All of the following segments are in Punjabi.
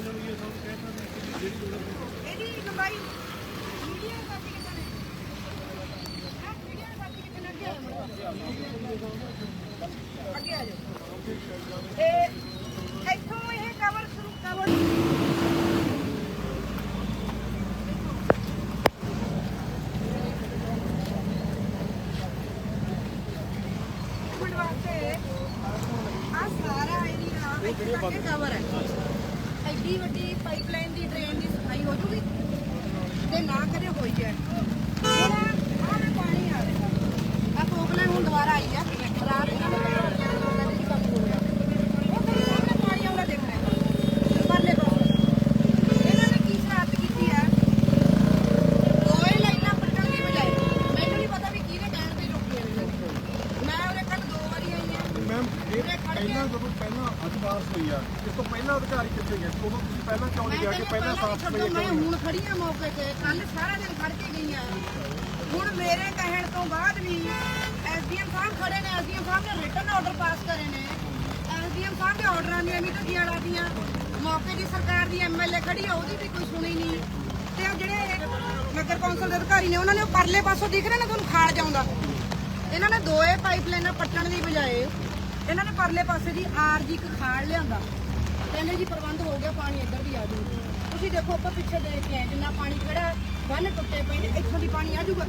ਇਹਦੀ ਲੰਬਾਈ ਮੀਡੀਆ ਕਾਪੀ ਕਿੰਨਾ ਨੇ ਆਹ ਮੀਡੀਆ ਕਾਪੀ ਕਿੰਨਾ ਅੱਗੇ ਅੱਗੇ ਆ ਜਾਓ ਤੇ ਇੱਥੋਂ ਇਹ ਕਵਰ ਸ਼ੁਰੂ ਕਵਰ ਵਾਸਤੇ ਆ ਸਾਰਾ ਏਰੀਆ ਇੱਥੇ ਤੱਕ ਕਵਰ ਹੈ ਐਡੀ ਵੱਡੀ ਪਾਈਪਲਾਈਨ ਦੀ ਡਰੇਨ ਦੀ ਸਫ਼ਾਈ ਹੋ ਜੂਗੀ ਤੇ ਨਾ ਕਦੇ ਹੋਈ ਹੈ ਹੁਣ ਆਹ ਵੀ ਪਾਣੀ ਆ ਰਿਹਾ ਆ ਪਾਈਪਲਾਈਨ ਹੁਣ ਦੁਬਾਰਾ ਆਈ ਆ ਰਾਤ ਇਹਨਾਂ ਨੇ ਕਹਿੰਦੇ ਜੀ ਕੰਮ ਹੋ ਗਿਆ ਉਹ ਫਿਰ ਸਾਹਮਣੇ ਪਾਣੀ ਆਉਂਦਾ ਦੇਖ ਰਿਹਾ ਪਰਲੇ ਪਾਸੇ ਇਹਨਾਂ ਨੇ ਕੀ ਸ਼ਰਾਰਤ ਕੀਤੀ ਹੈ ਦੋਏ ਲਾਈਨਾਂ ਪੱਟਣ ਦੀ ਬਜਾਏ ਮੈਨੂੰ ਨਹੀਂ ਪਤਾ ਵੀ ਕਿਹਦੇ ਕਹਿਣ ਤੇ ਰੁਕੀ ਹੈ ਮੈਂ ਉਹਦੇ ਕੱਲ ਦੋ ਵਾਰੀ ਆਈ ਹਾਂ ਮੈਮ ਇਹ ਪਹਿਲਾਂ ਜਦੋਂ ਅਧਿਕਾਰਸ ਹੋਈ ਆ। ਇਸ ਤੋਂ ਪਹਿਲਾਂ ਅਧਿਕਾਰੀ ਕਿੱਥੇ ਗਏ? ਉਦੋਂ ਤੁਸੀਂ ਪਹਿਲਾਂ ਕਿਉਂ ਨਹੀਂ ਗਿਆ ਕਿ ਪਹਿਲਾਂ ਸਾਫ਼ ਸਫ਼ਾਈ ਮੈਂ ਹੁਣ ਖੜੀ ਆ ਮੌਕੇ ਤੇ। ਕੱਲ ਸਾਰਾ ਦਿਨ ਖੜ ਕੇ ਗਈ ਆ। ਹੁਣ ਮੇਰੇ ਕਹਿਣ ਤੋਂ ਬਾਅਦ ਵੀ ਐਸਡੀਐਮ ਸਾਹਿਬ ਖੜੇ ਨੇ ਐਸਡੀਐਮ ਸਾਹਿਬ ਨੇ ਰਿਟਨ ਆਰਡਰ ਪਾਸ ਕਰੇ ਨੇ। ਐਸਡੀਐਮ ਸਾਹਿਬ ਦੇ ਆਰਡਰਾਂ ਦੀਆਂ ਵੀ ਧੱਜੀਆਂ ਲਾਦੀਆਂ ਮੌਕੇ ਦੀ ਸਰਕਾਰ ਦੀ ਐਮਐਲਏ ਖੜੀ ਆ ਉਹਦੀ ਵੀ ਕੋਈ ਸੁਣੀ ਨਹੀਂ। ਤੇ ਉਹ ਜਿਹੜੇ ਨਗਰ ਕੌਂਸਲ ਦੇ ਅਧਿਕਾਰੀ ਨੇ ਉਹਨਾਂ ਨੇ ਉਹ ਪਰਲੇ ਪਾਸੋਂ ਦਿਖ ਰਿਹਾ ਨਾ ਤੁਹਾਨੂੰ ਖਾਲ ਜਾਉਂਦਾ ਇਹਨਾਂ ਨੇ ਦੋਏ ਪਾਈਪਲਾਈਨਾਂ ਪੱਟਣ ਦੀ ਬਜਾਏ ਇਹਨਾਂ ਨੇ ਪਰਲੇ ਪਾਸੇ ਦੀ ਆਰਜੀ ਇੱਕ ਖਾਲ ਲਿਆਂਦਾ। ਕਹਿੰਦੇ ਜੀ ਪ੍ਰਬੰਧ ਹੋ ਗਿਆ ਪਾਣੀ ਇੱਧਰ ਵੀ ਆ ਜੂ ਤੁਸੀਂ ਦੇਖੋ ਆਪਾਂ ਪਿੱਛੇ ਦੇਖ ਕੇ ਆਏ ਜਿੰਨਾ ਪਾਣੀ ਖੜਾ ਬੰਨ ਟੁੱਟੇ ਪਏ ਨੇ ਇੱਥੋਂ ਦੀ ਪਾਣੀ ਆ ਜੂਗਾ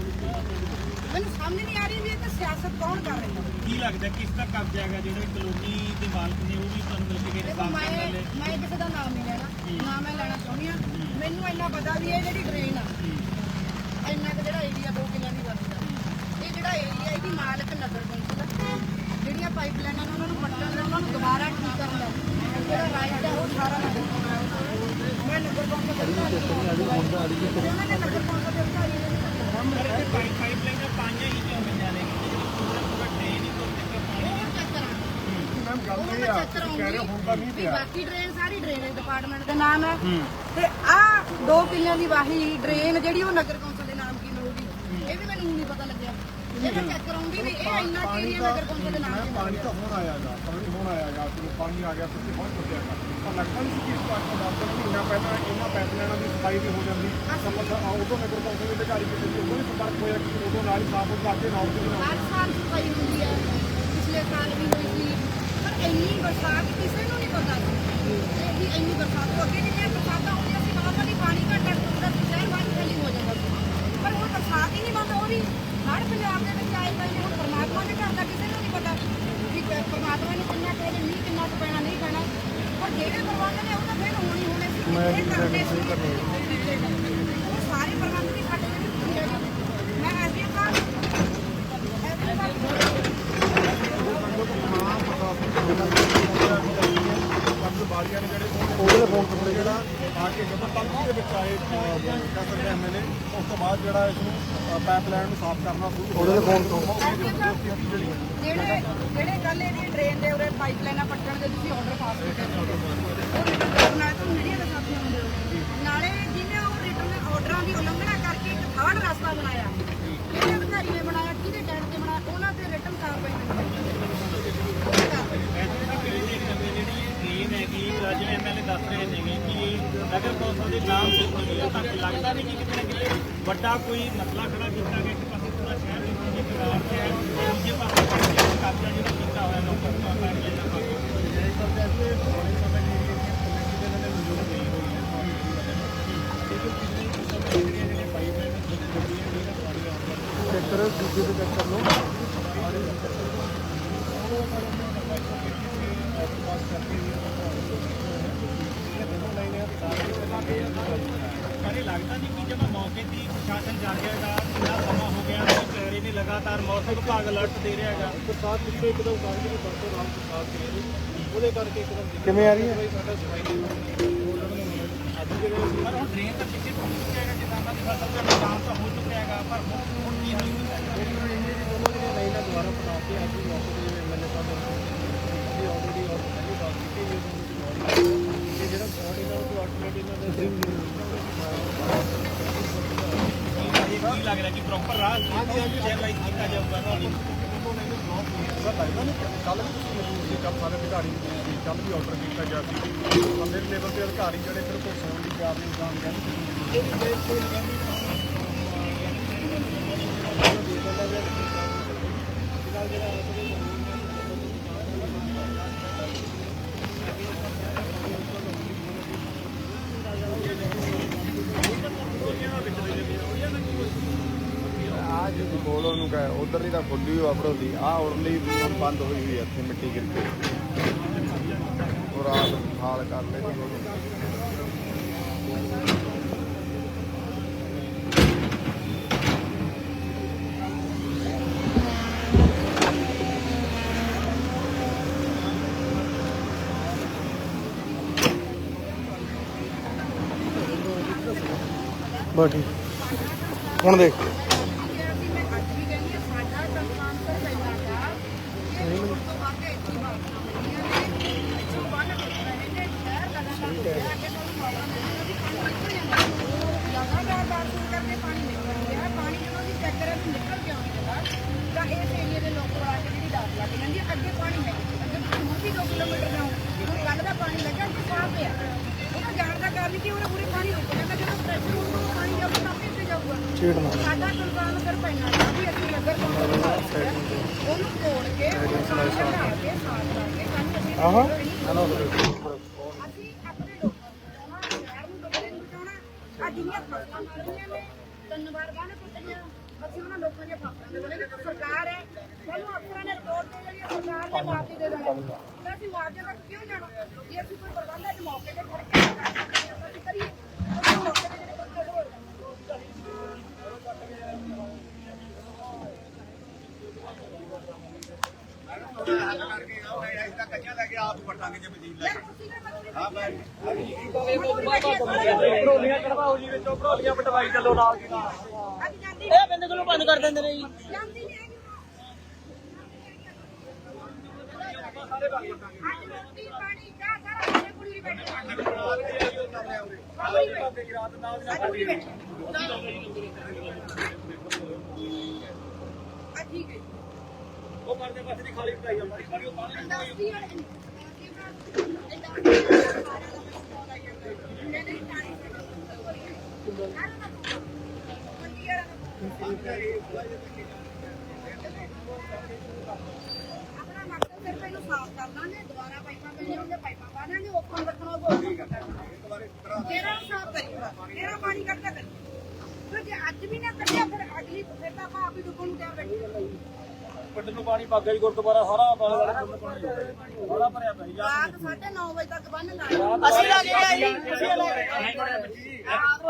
ਮੈਨੂੰ ਸਮਝ ਨਹੀਂ ਆ ਰਹੀ ਵੀ ਇਹ ਤਾਂ ਸਿਆਸਤ ਕੌਣ ਕਰ ਰਿਹਾ। ਕੀ ਲੱਗਦਾ ਕਿਸ ਦਾ ਕਬਜ਼ਾ ਹੈਗਾ ਜਿਹੜੇ ਕਲੋਨੀ ਦੇ ਮਾਲਕ ਨੇ ਉਹ ਵੀ ਤੁਹਾਨੂੰ ਮਿਲ ਕੇ ਦੇਖੋ ਮੈਂ ਮੈਂ ਕਿਸੇ ਦਾ ਨਾਮ ਨਹੀਂ ਲੈਣਾ ਨਾ ਮੈਂ ਲੈਣਾ ਚਾਹੁੰਦੀ ਆ ਮੈਨੂੰ ਇੰਨਾ ਪਤਾ ਵੀ ਇਹ ਜਿਹੜੀ ਡਰੇਨ ਆ ਇੰਨਾ ਕੁ ਜਿਹੜਾ ਏਰੀਆ ਦੋ ਕਿੱਲਿਆਂ ਦੀ ਵਰਤਦਾ ਇਹ ਜਿਹੜਾ ਏਰੀਆ ਇਹਦੀ ਮਾਲਕ ਨਗਰ ਕੌਂਸਲ ਪਾਈਪਲਾਈਨਾਂ ਨੇ ਉਹਨਾਂ ਨੂੰ ਪੱਟਣ ਦਾ ਉਹਨਾਂ ਨੂੰ ਦੁਬਾਰਾ ਠੀਕ ਕਰਨ ਦਾ ਜਿਹੜਾ ਰਾਈਟ ਹੈ ਉਹ ਸਾਰਾ। ਮੈਂ ਨਗਰ ਕੌਂਸਲ ਦੇ ਅਧਿਕਾਰੀ ਨੂੰ ਉਹਨਾਂ ਨੇ ਨਗਰ ਕੌਂਸਲ ਦੇ ਅਧਿਕਾਰੀ ਨੇ ਪਰ ਇਹ ਪਾਈਪ ਪਾਈਪਲਾਈਨਾਂ ਪਾਈਆਂ ਹੀ ਕਿਉਂ ਗਈਆਂ ਨੇ? ਪੂਰਾ ਪੂਰਾ ਡਰੇਨ ਹੀ ਤੋਂ ਤੱਕ ਪਾਣੀ ਉਹ ਚੈੱਕ ਕਰਾਂਗੇ ਮੈਮ ਗੱਲ ਉਹ ਇਹ ਮੈਂ ਆ ਚੈੱਕ ਤੁਸੀਂ ਕਹਿ ਰਹੇ ਹੁਣ ਤਾਂ ਨਹੀਂ ਪਿਆ। ਬਾਕੀ ਡਰੇਨ ਸਾਰੀ ਡਰੇਨੇਜ ਡਿਪਾਰਟਮੈਂਟ ਦੇ ਨਾਮ ਹੈ। ਤੇ ਆ ਦੋ ਕਿੱਲਿਆਂ ਦੀ ਵਾਹੀ ਡਰੇਨ ਜਿਹੜੀ ਉਹ ਨਗਰ ਕੌਂਸਲ ਦੇ ਨਾਮ ਕੀ ਹੋਊਗੀ ਇਹ ਵੀ ਮੈਨੂੰ ਨਹੀਂ ਪਤਾ ਲੱਗਿਆ। ਇਹ ਮੈਂ ਚੈੱਕ ਕਰਾਉਂਗੀ ਵੀ ਇਹ ਇੰਨਾ ਏਰੀਆ ਨਗਰ ਕੌਂਸਲ ਦੇ ਨਾਮ ਕੀ ਪਾਣੀ ਤਾਂ ਹੁਣ ਆਇਆਗਾ ਪਾਣੀ ਹੁਣ ਆਇਆਗਾ ਜਦੋਂ ਪਾਣੀ ਆ ਗਿਆ ਤੁਸੀਂ ਪਹੁੰਚ ਚੁੱਕਿਆਗਾ ਤਾਂ ਲੱਗਦਾ ਨਹੀਂ ਸੀ ਕਿ ਇਸ ਵਾਰ ਤੋਂ ਦਸ ਦਿਨ ਮਹੀਨਾ ਪਹਿਲਾਂ ਇਹਨਾਂ ਪਾਈਪਲਾਈਨਾਂ ਦੀ ਸਫ਼ਾਈ ਵੀ ਹੋ ਜਾਂਦੀ। ਤਾਂ ਆ ਉਦੋਂ ਨਗਰ ਕੌਂਸਲ ਦੇ ਅਧਿਕਾਰੀ ਕਿਤੇ ਸੀ ਉਦੋਂ ਹੀ ਸੰਪਰਕ ਹੋਇਆ ਕਿ ਉਦੋਂ ਨਾਲ ਹੀ ਸਾਫ਼ ਹੋ ਕਰਕੇ ਨਾਲ ਦੀ ਨਾਲ ਹਰ ਸਾਲ ਸਫ਼ਾਈ ਹੁੰਦੀ ਹੈ ਪਿਛਲੇ ਸਾਲ ਵੀ ਹੋਈ ਸੀ। ਪਰ ਇੰਨੀ ਬਰਸਾਤ ਕਿਸੇ ਨੂੰ ਨਹੀਂ ਪਤਾ ਸੀ। ਵੀ ਇੰਨੀ ਬਰਸਾਤ ਤੋਂ ਅੱਗੇ ਜਿੰਨੀਆਂ ਬਰਸਾਤਾਂ ਹੁੰਦੀਆਂ ਸੀ ਨਾਰਮਲੀ ਪਾਣੀ ਘੱਟ ਹੁੰਦਾ ਸੀ ਸ਼ਹਿਰ ਬਾਹਰ ਖਾਲੀ ਹੋ ਜਾਂਦਾ ਸੀ। ਪਰ ਹੁਣ ਬਰਸਾਤ ਹੀ ਨਹੀਂ ਬੰਦ ਹੋ ਰਹੀ ਹਰ ਪੰਜਾਬ ਦੇ ਵਿੱਚ ਆਏ ਪਏ ਨੇ ਹੁਣ ਪਰਮਾਤਮਾ ਦੇ ਘਰ ਦਾ ਕਿਸੇ ਨੂੰ ਨਹੀਂ ਪਤਾ ਕਿ ਪ- ਪਰਮਾਤਮਾ ਨੇ ਕਿੰਨਾ ਕਹੇ ਮੀਂਹ ਕਿੰਨਾ ਕੁ ਪੈਣਾ ਨਹੀਂ ਪੈਣਾ ਪਰ ਜਿਹੜੇ ਪ੍ਰਬੰਧ ਨੇ ਉਹ ਤਾਂ ਫਿਰ ਹੋਣੀ ਹੋਣੇ ਸੀ ਮੈਂ ਕਰਨੇ ਸੀ ਉਹ ਸਾਰੇ ਪ੍ਰਬੰਧ ਵੀ ਸਾਡੇ ਦੇ ਵਿੱਚ ਹੁੰਦੇ ਨੇ ਮੈਂ ਐਸੀ ਸਾਹਿਬ ਐਸੀ ਸਾਹਿਬ ਬਾਰੀਆਂ ਨੇ ਜਿਹੜੇ ਉਹਦੇ ਫੋਨ ਤੋਂ ਜਿਹੜਾ ਆ ਕੇ ਜਦੋਂ ਤੰਗੀ ਦੇ ਵਿੱਚ ਆਏ ਕਹਿ ਸਕਦੇ ਐਮਐਲਏ ਉਸ ਤੋਂ ਬਾਅਦ ਜਿਹੜਾ ਇਸ ਨੂੰ ਪਾਈਪਲਾਈਨ ਨੂੰ ਸਾਫ਼ ਕਰਨਾ ਸ਼ੁਰੂ ਉਹਦੇ ਫੋਨ ਤੋਂ ਜਿਹੜੇ ਜਿਹੜੇ ਕੱਲ ਇਹਦੀ ਡਰੇਨ ਦੇ ਉਰੇ ਪਾਈਪਲਾਈਨਾਂ ਪੱਟਣ ਦੇ ਤੁਸੀਂ ਆਰਡਰ ਪਾਸ ਕੀਤੇ ਨਾਲੇ ਤਾਂ ਮੀਡੀਆ ਦੇ ਸਾਥੀ ਹੁੰਦੇ ਹੋ ਨਾਲੇ ਜਿਹਨੇ ਉਹ ਰਿਟਰਨ ਆਰਡਰਾਂ ਦੀ ਉਲੰਘਣਾ ਕਰਕੇ ਇੱਕ ਥਰਡ ਰਸਤਾ ਬਣਾਇਆ ਕਿਹੜੇ ਅਧਿਕਾਰੀ ਨੇ ਬਣਾਇਆ ਕਿਹਦੇ ਟੈਂਟ ਤੇ ਬਣਾਇਆ ਉਹਨਾਂ ਤੇ ਰਿਟਰਨ ਕਾਰਵਾਈ ਜਿਹੜੀ ਇਹ ਟ੍ਰੇਨ ਹੈਗੀ ਐਮਐਲਏ ਦੱਸ ਰਹੇ ਨੇਗੇ ਕਿ ਇਹ ਨਗਰ ਕੌਂਸਲ ਦੇ ਨਾਮ ਤੇ ਬਣੀ ਤਾਂ ਲੱਗਦਾ ਨਹੀਂ ਕਿ ਕਿਤੇ ਨਾ ਕਿਤੇ ਵੱਡਾ ਕੋਈ ਮਸਲਾ ਖੜਾ ਕੀਤਾ ਗਿਆ, ਇੱਕ ਪਾਸੇ ਪੂਰਾ ਸ਼ਹਿਰ ਦੇ ਵਿੱਚ ਕਰਾਰ ਹੈ, ਦੂਜੇ ਪਾਸੇ ਕਬਜ਼ਾ ਜਿਹੜਾ ਕੀਤਾ ਹੋਇਆ ਲੋਕਾਂ ਨੂੰ ਹੋਈ ਹੈ ਇਹਨਾਂ ਪਾਸੇ ਸੈਕਟਰ ਦੂਜੇ ਦੇ ਸੈਕਟਰ ਨੂੰ ਪਰ ਇਹ ਲੱਗਦਾ ਨਹੀਂ ਕਿ ਜਦੋਂ ਮੌਕੇ ਦੀ ਪ੍ਰਸ਼ਾਸਨ ਕਿੰਨਾ ਸਮਾਂ ਹੋ ਗਿਆ ਉਹ ਕਹਿ ਰਹੇ ਨੇ ਲਗਾਤਾਰ ਮੌਸਮ ਵਿਭਾਗ ਅਲਰਟ ਦੇ ਰਿਹਾ ਹੈਗਾ। ਬਰਸਾਤ ਪਿੱਛੇ ਇੱਕਦਮ ਕਾਫੀ ਦੀ ਬਰਸਾਤ ਨਾਲ ਬਰਸਾਤ ਸੀ ਉਹਦੇ ਕਰਕੇ ਇੱਕਦਮ ਕਿਵੇਂ ਆ ਰਹੀ ਹੈ? ਸਾਡਾ ਸਫ਼ਾਈ ਅੱਜ ਜਿਹੜੇ ਪਰ ਹੁਣ ਡਰੇਨ ਤਾਂ ਪਿੱਛੇ ਪਹੁੰਚ ਚੁੱਕਿਆ ਹੈਗਾ ਕਿਸਾਨਾਂ ਦੀ ਫਸਲ ਦਾ ਨੁਕਸਾਨ ਤਾਂ ਹੋ ਚੁੱਕਿਆ ਹੈਗਾ ਪਰ ਹੁਣ ਹੁਣ ਕੀ ਹੋਈ। ਜਿਹੜੀ ਇੰਨੇ ਦੀ ਦੋਨੋਂ ਲਾਈਨਾਂ ਅੱਜ ਵੀ ਮੌਕੇ ਜਿਹੜੇ ਐਮਐਲਏ ਸਾਹਿਬ ਨੇ ਅਸੀਂ ਆਲਰੇਡੀ ਔਰ ਪਹਿਲੀ ਬਾਤ ਕੀਤੀ ਹੈ ਕਿ ਜਿਹੜਾ ਸਪੌਟ ਇਹਨਾਂ ਨੂੰ ਆਲਟਰਨੇਟ ਇਹਨਾਂ ਦੇ ਇਹ ਕੀ ਲੱਗ ਰਿਹਾ ਕਿ ਪ੍ਰੋਪਰ ਰਾਹ ਹਾਂਜੀ ਹਾਂਜੀ ਚੈਨਲਾਈਜ਼ ਕੀਤਾ ਜਾਊਗਾ ਤੁਹਾਡੀ ਸਰ ਲੱਗਦਾ ਨਹੀਂ ਕੱਲ ਵੀ ਤੁਸੀਂ ਮੌਜੂਦ ਸੀ ਕੱਲ ਸਾਰੇ ਅਧਿਕਾਰੀ ਮੌਜੂਦ ਸੀ ਕੱਲ ਵੀ ਆਰਡਰ ਕੀਤਾ ਗਿਆ ਸੀ ਬੰਦੇ ਲੈਵਲ ਤੇ ਅਧਿਕਾਰੀ ਜਿਹੜੇ ਬਿਲਕੁਲ ਸੌਣ ਦੀ ਤਿਆਰ ਨਹੀਂ ਜਾਣ ਕਹਿੰਦੇ ਆ ਜੀ ਬੋਲ ਉਹਨੂੰ ਕਹੇ ਦੀ ਤਾਂ ਖੁੱਲੀ ਹੋਈ ਆਪਰੋ ਦੀ। ਆ ਉਰਲੀ ਹੁਣ ਬੰਦ ਹੋਈ ਹੋਈ ਹੈ ਇੱਥੇ ਮਿੱਟੀ ਗਿਰ ਕੇ। ਉਹ ਹਾਲ ਕਰ ਲੈ ਜੀ ਹੁਣ ਦੇਖ। ਨਾ ਸਾਡਾ ਕੁਲਬਾਨ ਕਰ ਪੈਣਾ ਵੀ ਅਸੀਂ ਨਗਰ ਕੌਂਸਲ। ਉਹਨੂੰ ਤੋੜ ਕੇ ਬਣਾ ਕੇ ਸਾਫ਼ ਕਰਕੇ ਕੱਲ੍ਹ ਅਸੀਂ ਆਹਾ। ਅਸੀਂ ਆਪਣੇ ਲੋਕਾਂ ਨੂੰ ਬਚਾਉਣਾ ਸ਼ਹਿਰ ਨੂੰ ਡੁੱਬਦੇ ਨੂੰ ਬਚਾਉਣਾ ਅੱਜ ਦੀਆਂ ਫਸਲਾਂ ਮਾਰੀਆਂ ਨੇ ਤਿੰਨ ਵਾਰ ਬਾਣੇ ਪੁੱਟੀਆਂ ਅਸੀਂ ਉਹਨਾਂ ਲੋਕਾਂ ਦੀਆਂ ਫਸਲਾਂ ਦੇ ਬਣੇ ਕਿ ਸਰਕਾਰ ਹੈ। ਸਾਨੂੰ ਅਫਸਰਾਂ ਨੇ ਰਿਪੋਰਟ ਦੇ ਜਿਹੜੀ ਸਰਕਾਰ ਨੇ ਮਾਫੀ ਦੇ ਦੇਣੀ ਤਾਂ ਅਸੀਂ ਮੁਆਵਜ਼ੇ ਤੱਕ ਕਿਉਂ ਜਾਣਾ? ਜੇ ਅਸੀਂ ਕੋਈ ਪ੍ਰਬੰਧ ਅੱਜ ਮੌਕੇ ਤੇ ਕਰਕੇ ਅਸੀਂ ਕਰੀਏ। ਅਸੀਂ ਮੌਕੇ ਤੇ ਜਿਹੜੇ ਬੰਦੇ ਹੋ ਭਰੋਲੀਆਂ ਕਢਵਾਓ ਜੀ ਵਿੱਚੋਂ ਭਰੋਲੀਆਂ ਪਟਵਾਈ ਚੱਲੋ ਨਾਲ ਦੀ ਨਾਲ ਇਹ ਬੰਦੇ ਕੋਲੋਂ ਬੰਦ ਕਰ ਦਿੰਦੇ ਨੇ ਜੀ ਜਾਂਦੀ ਨਹੀਂ ਹੈਗੀ ਅੱਜ ਰੋਟੀ ਪਾਣੀ ਚਾਹ ਸਾਰਾ ਸਾਡੇ ਕੁੜੀ ਵੀ ਬੈਠੀ ਆ ਕੁੜੀ ਬੈਠੀ ਆ ਠੀਕ ਹੈ ਉਹ ਪਰਦੇ ਪਾਸੇ ਦੀ ਖਾਲੀ ਪਟਾਈ ਆਉਂਦੀ ਖਾਲੀ ਉਹ ਪਾਣੀ ਦੱਸਦੀ ਹੈ ਆਪਣਾ ਮਕਸਦ ਸਿਰਫ ਇਹਨੂੰ ਸਾਫ਼ ਕਰਨਾ ਨੇ ਦੁਬਾਰਾ ਪਾਈਪਾਂ ਪੈਣੀਆਂ ਉਹਦੇ ਪਾਈਪਾਂ ਪਾ ਦਾਂਗੇ ਓਪਨ ਰੱਖਣਾ ਉਹ ਜਿਹੜਾ ਸਾਫ਼ ਕਰੀ ਜਿਹੜਾ ਪਾਣੀ ਕੱਢਦਾ ਕਰੀ ਫਿਰ ਜੇ ਅੱਜ ਵੀ ਨਾ ਕੱਢਿਆ ਫਿਰ ਅਗਲੀ ਫਿਰ ਤਾਂ ਆਪਾਂ ਆਪ ਹੀ ਡੁੱਬਣ ਨੂੰ ਤਿਆਰ ਬੈਠੇ ਪਿੰਡ ਨੂੰ ਪਾਣੀ ਪੱਗ ਜੀ ਗੁਰਦੁਆਰਾ ਸਾਰਾ ਬਾਲ ਵਾਲਾ ਪਿੰਡ ਪਾਣੀ। ਬੜਾ ਭਰਿਆ ਪਿਆ ਜੀ। ਰਾਤ 9:30 ਵਜੇ ਤੱਕ ਬੰਨ ਲਾਇਆ ਅਸੀਂ ਲਾ ਕੇ ਆਏ ਜੀ। ਅਸੀਂ ਲਾ ਕੇ ਆਏ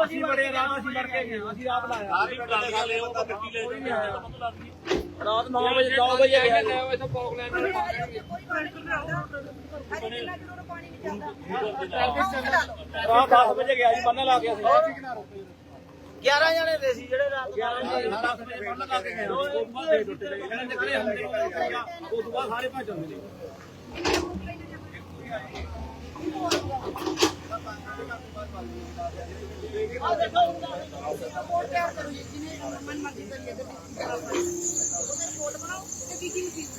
ਅਸੀਂ ਬੜੇ ਰਾਤ ਅਸੀਂ ਲੜ ਕੇ ਗਏ। ਅਸੀਂ ਆਪ ਲਾਇਆ। ਕੋਈ ਨਹੀਂ ਆਇਆ। ਰਾਤ 9 ਵਜੇ 9 ਵਜੇ ਗਿਆ ਇੱਥੋਂ ਪੌਕ ਲੈਣ ਕੋਈ ਪਾਣੀ ਨਹੀਂ ਆਉਂਦਾ ਅਜੇ ਕਿੰਨਾ ਚਿਰ ਪਾਣੀ ਨਹੀਂ ਜਾਂਦਾ। ਰਾਤ 10 ਵਜੇ ਗਿਆ ਜੀ ਬੰਨ ਲਾ ਕੇ ਅਸੀਂ 11 ਜਣੇ ਦੇ ਸੀ ਜਿਹੜੇ ਰਾਤ 11 ਜਣੇ 10 ਵਜੇ ਬੰਨ ਲਾ ਕੇ ਗਏ। ਉਹ ਬਾਅਦ ਦੇ ਟੁੱਟੇ ਗਏ। ਜਿਹੜੇ ਨਿਕਲੇ ਹੁੰਦੇ ਉਹ ਤੋਂ ਬਾਅਦ ਸਾਰੇ ਭੱਜ ਜਾਂਦੇ ਨੇ ਰਿਪੋਰਟ ਤਿਆਰ ਕਰੋ ਜੀ ਜਿਹਨੇ ਮਨ ਮਰਜ਼ੀ ਕਰੀਏ ਤੇ ਉਹਦੇ ਰਿਪੋਰਟ ਬਣਾਓ ਤੇ ਕੀ ਕੀ ਚੀਜ਼